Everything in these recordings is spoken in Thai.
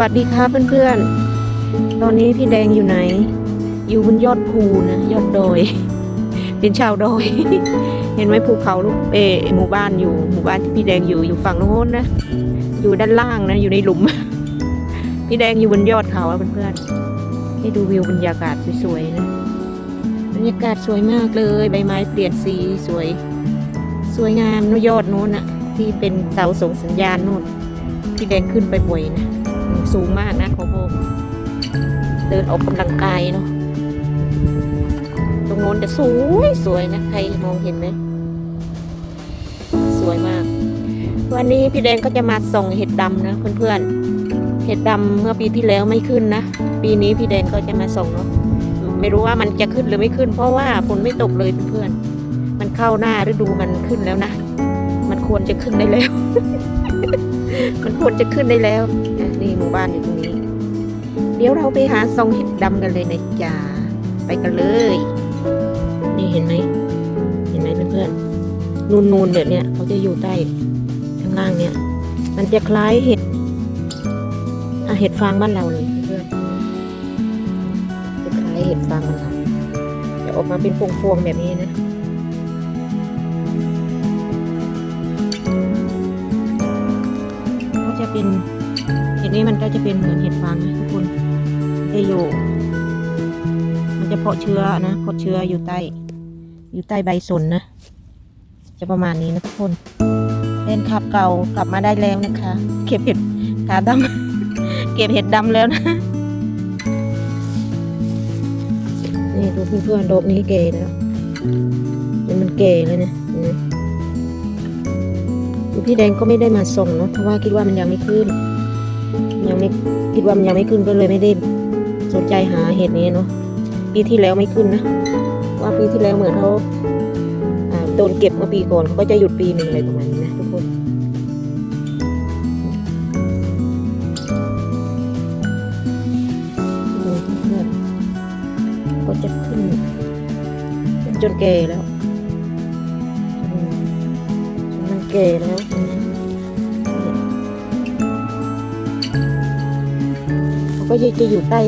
วัสดีค่ะเพื่อนๆ ตอนนี้พี่แดงอยู่ไหน อยู่บนยอดภูนะ ยอดดอย เป็นชาวดอย เห็นไหมภูเขาลูกเอหมู่บ้านอยู่ หมู่บ้านที่พี่แดงอยู่อยู่ฝั่งโน้นนะ อยู่ด้านล่างนะ อยู่ในหลุม พี่แดงอยู่บนยอดเขาอะเพื่อนๆ ให้ดูวิวบรรยากาศสวยๆนะ บรรยากาศสวยมากเลย ใบไม้เปลี่ยนสีสวย สวยงามนยอดโน้นอะที่เป็นเสาส่งสัญญาณโน้นพี่แดงขึ้นไปบ่อยนะ สูงมากนะเขาบอกเดินออกกำลังกายเนาะตรงโน้นจะสวยสวยนะ ใครมองเห็นไหมสวยมาก วันนี้พี่แดงก็จะมาส่งเห็ดดำนะเพื่อนๆเห็ดดำเมื่อปีที่แล้วไม่ขึ้นนะ ปีนี้พี่แดงก็จะมาส่งเนาะไม่รู้ว่ามันจะขึ้นหรือไม่ขึ้น เพราะว่าฝนไม่ตกเลยเพื่อนๆมันเข้าหน้าฤดูมันขึ้นแล้วนะ มันควรจะขึ้นได้แล้ว มันควรจะขึ้นได้แล้ว นี่หมู่บ้านอยู่ตรงนี้ เดี๋ยวเราไปหาซองเห็ดดำกันเลยนะจ๊ะไปกันเลย นี่เห็นไหมเห็นไหมเพื่อนๆนูนๆแบบเนี้ยเขาจะอยู่ใต้ข้างล่างเนี่ยมันจะคล้ายเห็ดอะเห็ดฟางบ้านเราเลยเพื่อนจะคล้ายเห็ดฟางบ้านเราจะออกมาเป็นพวงๆแบบนี้นะก็จะเป็น นี้มันก็จะเป็นเหมือนเห็ดฟางนะทุกคนจะอยู่ มันจะเพาะเชื้อนะเพาะเชื้ออยู่ใต้ อยู่ใต้ใบสนนะ จะประมาณนี้นะทุกคนเล่นขับเก่ากลับมาได้แล้วนะคะ เก็บเห็ดขาดำเก็บเห็ดดำแล้วนะนี่ดูเพื่อนๆดอกนี้เก๋แล้วนี่มันเก๋เลยนะเห็นไหมพี่แดงก็ไม่ได้มาส่งเนาะเพราะว่าคิดว่ามันยังไม่ขึ้น ยังไม่คิดว่ามันยังไม่ขึ้นก็เลยไม่ได้สนใจหาเห็ดนี้เนาะปีที่แล้วไม่ขึ้นนะว่าปีที่แล้วเหมือนเขาโดนเก็บเมื่อปีก่อนเขาก็จะหยุดปีหนึ่งอะไรประมาณนี้นะทุกคนดูเพื่อนก็จะขึ้น จนแก่แล้ว มันเก๋แล้ว เขาก็จะจะอยู่ใต้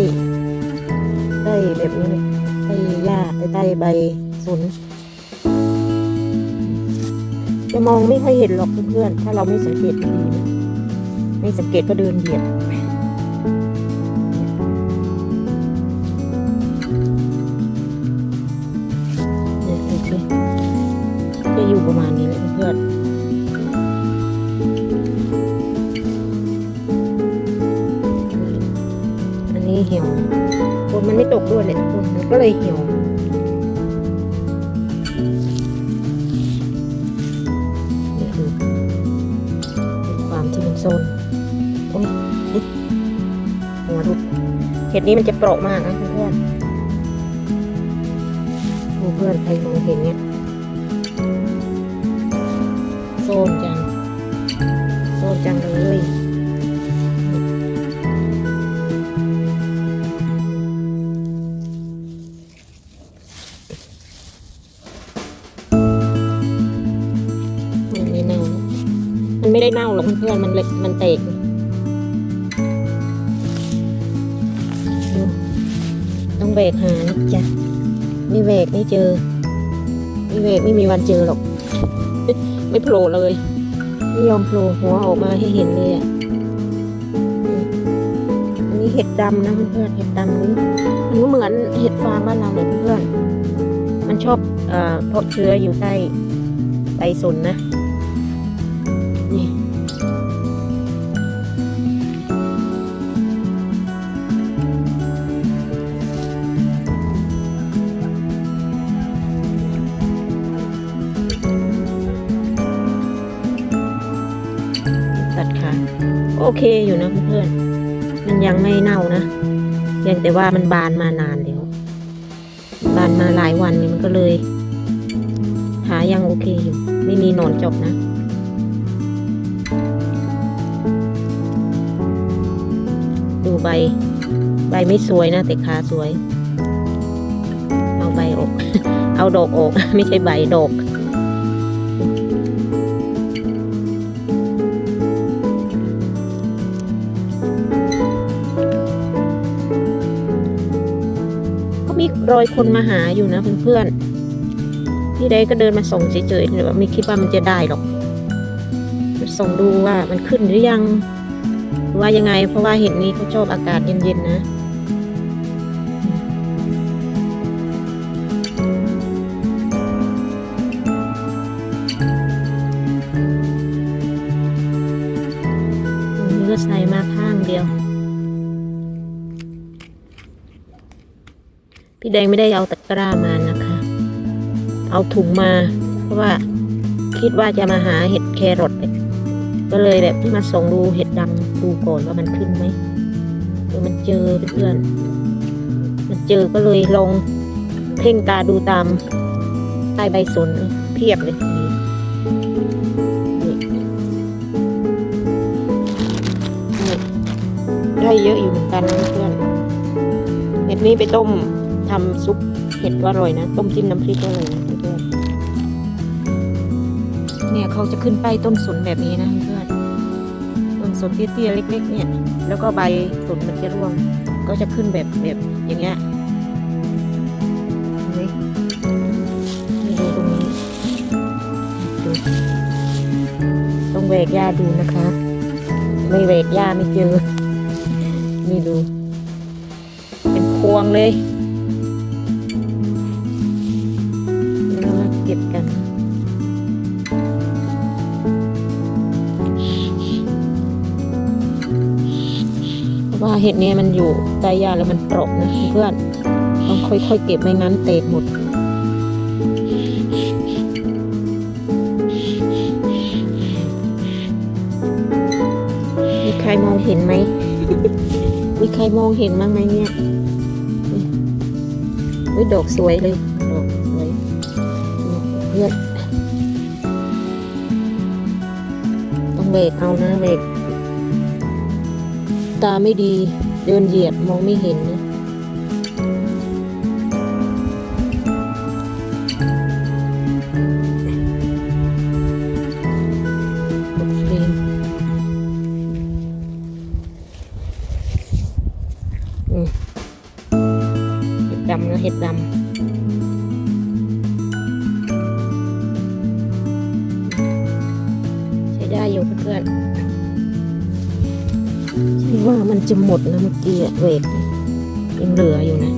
ใต้แบบนี้เลยใต้หญ้าใต้ใต้ใบสนจะมองไม่ค่อยเห็นหรอกเพื่อนๆถ้าเราไม่สังเกตดีๆไม่สังเกตก็เดินเหยียบ ก็เลยเหี่ยวนี่คือความที่มันโซนโอ้ยหัวรุดเห็ดนี้มันจะเปราะมากนะเพื่อนเพื่อนใครมองเห็นเนี่ยโซนจังโซนจังเลย ไม่ได้เน่าหรอกเพื่อนๆมันเล็กมันเตกดูต้องแบกหานะจ๊ะไม่แบกไม่เจอไม่แบกไม่มีวันเจอหรอก ไม่โผล่เลยไม่ยอมโผล่หัวออกมาให้เห็นเลยอะอืมอันนี้เห็ดดำนะเพื่อนๆเห็ดดำนี้มันก็เหมือนเห็ดฟางบ้านเราเลยเพื่อนๆมันชอบเอ่อเพาะเชื้ออยู่ใต้ใบสนนะ โอเคอยู่นะเพื่อนๆมันยังไม่เน่านะเพียงแต่ว่ามันบานมานานแล้ว บานมาหลายวันนี่มันก็เลยหายังโอเคอยู่ ไม่มีหนอนจบนะดูใบ ใบไม่สวยนะ แต่ขาสวย เอาใบออก เอาดอกออก ไม่ใช่ใบดอก รอยคนมาหาอยู่นะเพื่อนๆพี่ได้ก็เดินมาส่งเฉยๆแต่ว่าไม่คิดว่ามันจะได้หรอกส่งดูว่ามันขึ้นหรือยังหรือว่ายังไงเพราะว่าเห็นนี้เขาชอบอากาศเย็นๆนะ ดงไม่ได้เอาตะกร้ามานะคะ เอาถุงมา เพราะว่าคิดว่าจะมาหาเห็ดแครอทก็เลยแบบที่มาส่องดูเห็ดดำดูก่อนว่ามันขึ้นไหมเดี๋ยวมันเจอเพื่อนมันเจอก็เลยลองเพ่งตาดูตามใต้ใบสนเพียบเลยนี่นี่ได้เยอะอยู่เหมือนกันนะเพื่อนเห็ดนี้ไปต้ม ทำซุปเห็ดก็อร่อยนะ ต้มจิ้มน้ำพริกก็อร่อยนะเพื่อนเนี่ยเขาจะขึ้นไปต้นสนแบบนี้นะเพื่อนต้นสนเตี้ยๆเล็ก ๆ เนี่ย แล้วก็ใบสนมันจะร่วง ก็จะขึ้นแบบแบบอย่างเงี้ยเห็นไหมนี่ดูตรงนี้ดูต้องแหวกหญ้าดูนะคะ ไม่แหวกหญ้าไม่เจอนี่ดู เป็นพวงเลย เพราเห็ดเนี้ยมันอยู่ใต้หญ้าแล้วมันเปราะนะเพื่อนต้องค่อยๆเก็บไม่งั้นเตกหมดมีใครมองเห็นไหมมีใครมองเห็นบ้างไหมเนี่ยอุ้ยดอกสวยเลยดอกสวยเพื่อนต้องเบรกเอานะเบรก ตาไม่ดี เดินเหยียบมองไม่เห็นนะ ๆฉันว่ามันจะหมดนะเมื่อกี้เวกยังเหลืออยู่นะ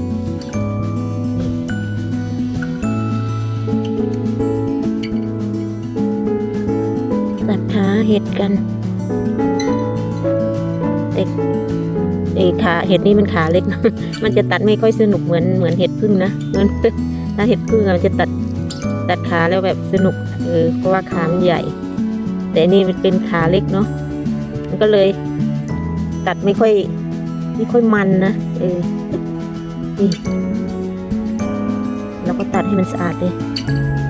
ตัดขาเห็ดกันเด็กไอ้ขาเห็ดนี่มันขาเล็กมันจะตัดไม่ค่อยสนุกเหมือนเหมือนเห็ดพึ่งนะเหมือนถ้าเห็ดพึ่งมันจะตัดตัดขาแล้วแบบสนุกเออเพราะว่าขามันใหญ่ แต่นนี่มันเป็นขาเล็กเนาะมันก็เลย ตัดไม่ค่อย ไม่ค่อยมันนะเออนี่เราก็ตัดให้มันสะอาดเลย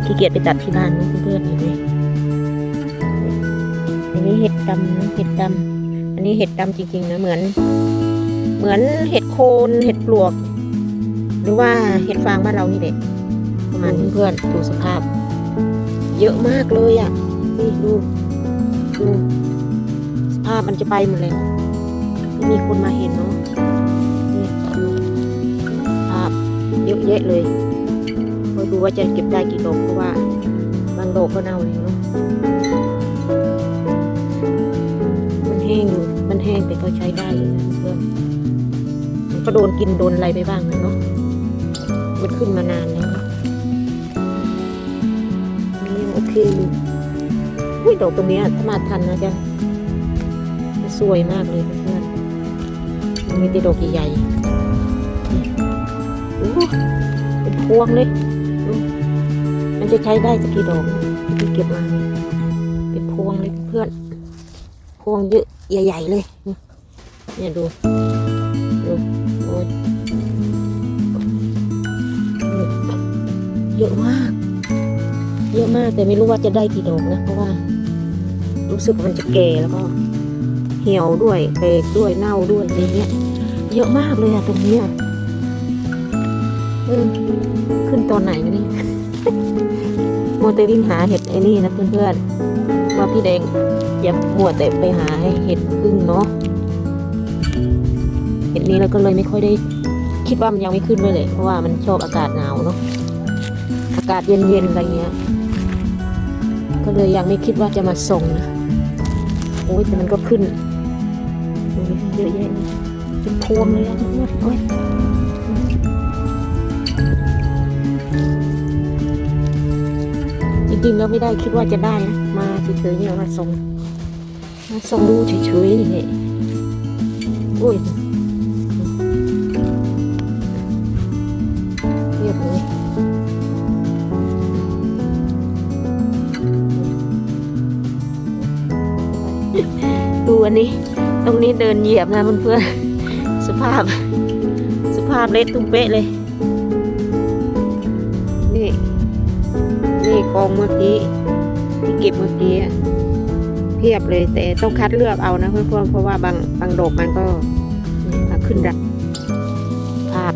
ขี้เกียจไปตัดที่บ้านเพื่อนๆเห็นไหมอันนี้เห็ดดำนะเห็ดดำอันนี้เห็ดดำจริงๆนะเหมือน เหมือนเห็ดโคนเห็ดปลวก หรือว่าเห็ดฟางบ้านเรานี่แหละประมาณเพื่อนๆดูสภาพ เยอะมากเลยอะนี่ดูดูสภาพมันจะไปหมดเลย ม่มีคนมาเห็นเนาะนี่ดูภาพเยอะแยะเลยคอยดูว่าจะเก็บได้กี่ดอกเพราะว่าบางดอกก็เน่าเลยเนาะมันแห้งอยู่มันแห้งแต่ก็ใช้ได้อยู่นะเพื่อนมันก็โดนกินโดนอะไรไปบ้างนะเนาะมันขึ้นมานานแล้วนะนี่ยังโอเคอยู่อุ้ยดอกตรงนี้ถ้ามาทันนะจะจะสวยมากเลยเพื่อน มีแต่ดอกใหญ่ๆนี่เป็นพวงเลย มันจะใช้ได้สักกี่ดอกที่เก็บมา เป็นพวงเลยเพื่อน พวงเยอะใหญ่ๆเลย เนี่ยดู ดูโอ้ยเยอะมาก เยอะมากแต่ไม่รู้ว่าจะได้กี่ดอกนะ เพราะว่า รู้สึกว่ามันจะแก่แล้วก็ หี่ยวด้วยเปกด้วยเน่าด้วยอะไรเงี้ย เยอะมากเลยอะตรงเนี้ยเออขึ้นตอนไหนนี่มัวแต่วิ่งหาเห็ดไอ้นี่นะเพื่อนๆว่าพี่แดงอย่ามัวแต่ไปหาเห็ดพึ่งเนาะเห็ดนี้เราก็เลยไม่ค่อยได้ คิดว่ามันยังไม่ขึ้นด้วยเลย เพราะว่ามันชอบอากาศหนาวเนาะอากาศเย็นๆอะไรเงี้ย ก็เลยยังไม่คิดว่าจะมาส่งนะโอ้ยแต่มันก็ขึ้น เยอะแยะเลยเป็นพวงเลยอะโอ้ยจริงๆแล้วไม่ได้คิดว่าจะได้นะ มาเฉยๆเนี่ยมาส่งมาส่งดูเฉยๆนี่โอ้ยเรียบเลยดูอันนี้ ตรงนี้เดินเหยียบนะเพื่อนๆสภาพ สภาพเละตุ้มเป๊ะเลย นี่นี่กองเมื่อกี้ที่เก็บเมื่อกี้อะเพียบเลยแต่ต้องคัดเลือกเอานะเพื่อนๆเพราะว่าบางบางดอกมันก็ขึ้นรักภาพ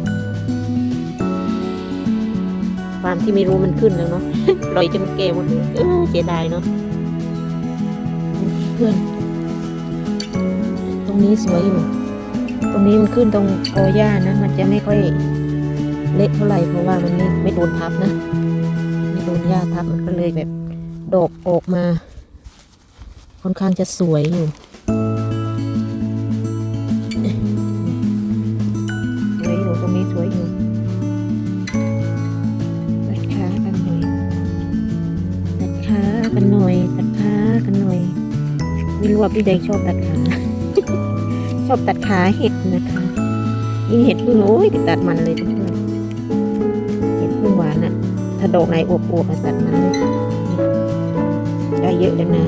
ความที่ไม่รู้มันขึ้นแล้วเนาะลอยจนเกมหมดเออเสียดายเนาะเพื่อน รงนี้สวยอยู่ ตรงนี้มันขึ้นตรงกอหญ้านะ มันจะไม่ค่อยเละเท่าไหร่เพราะว่ามันไม่ไม่โดนทับนะ ไม่โดนหญ้าทับมันก็เลยแบบดอกออกมา ค่อนข้างจะสวยอยู่สวยอยู่ตรงนี้สวยอยู่ตัดขากันหน่อยตัดขากันหน่อยตัดขากันหน่อยไม่รู้ว่าพี่แดงชอบตัดขา อบตัดขาเห็ดนะคะยิ่งเห็ดพึ่งโอ้ยตัดมันเลยเพื่อนเห็ดพึ่งหวานอะถ้าดอกไหนอวบๆอะตัดมันได้เยอะเลยนะ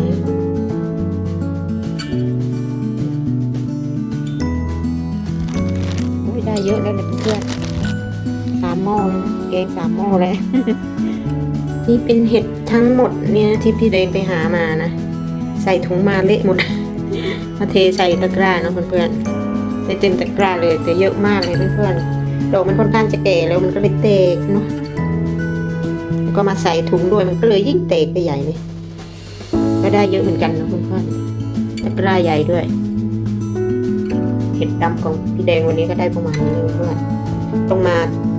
โอ้ยได้เยอะแล้วนะเพื่อนสามหม้อเลยนะแกงสามหม้อแล้วนี่เป็นเห็ดทั้งหมดเนี่ยที่พี่แดงไปหามานะ ใส่ถุงมาเละหมด มาเทใส่ตะกร้าเนาะเพื่อนๆใส่เต็มตะกร้าเลยแต่เยอะมากเลยเพื่อนๆดอกมันค่อนข้างจะแก่แล้วมันก็เลยแตกเนาะก็มาใส่ถุงด้วยมันก็เลยยิ่งแตกไปใหญ่เลยก็ได้เยอะเหมือนกันนะเพื่อนๆตะกร้าใหญ่ด้วย เห็ดดำของพี่แดงวันนี้ก็ได้ประมาณนี้เลยเพื่อนต้องมา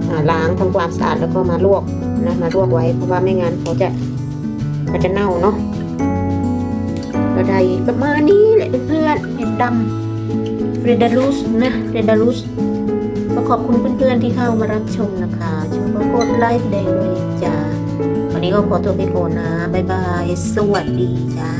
อ่าล้างทำความสะอาดแล้วก็มาลวกนะมาลวกไว้เพราะว่าไม่งั้นเขาจะเขาจะเน่าเนาะ ใดประมาณนี้แหละเพื่อนเห็ดดำเฟรเดรุสนะเฟรเดรุสก็ขอบคุณเพื่อนๆที่เข้ามารับชมนะคะชมวยกดไลค์แดงด้วยจ้าวันนี้ก็ขอตัวไปก่อนนะ บ๊ายบาย สวัสดีจ้า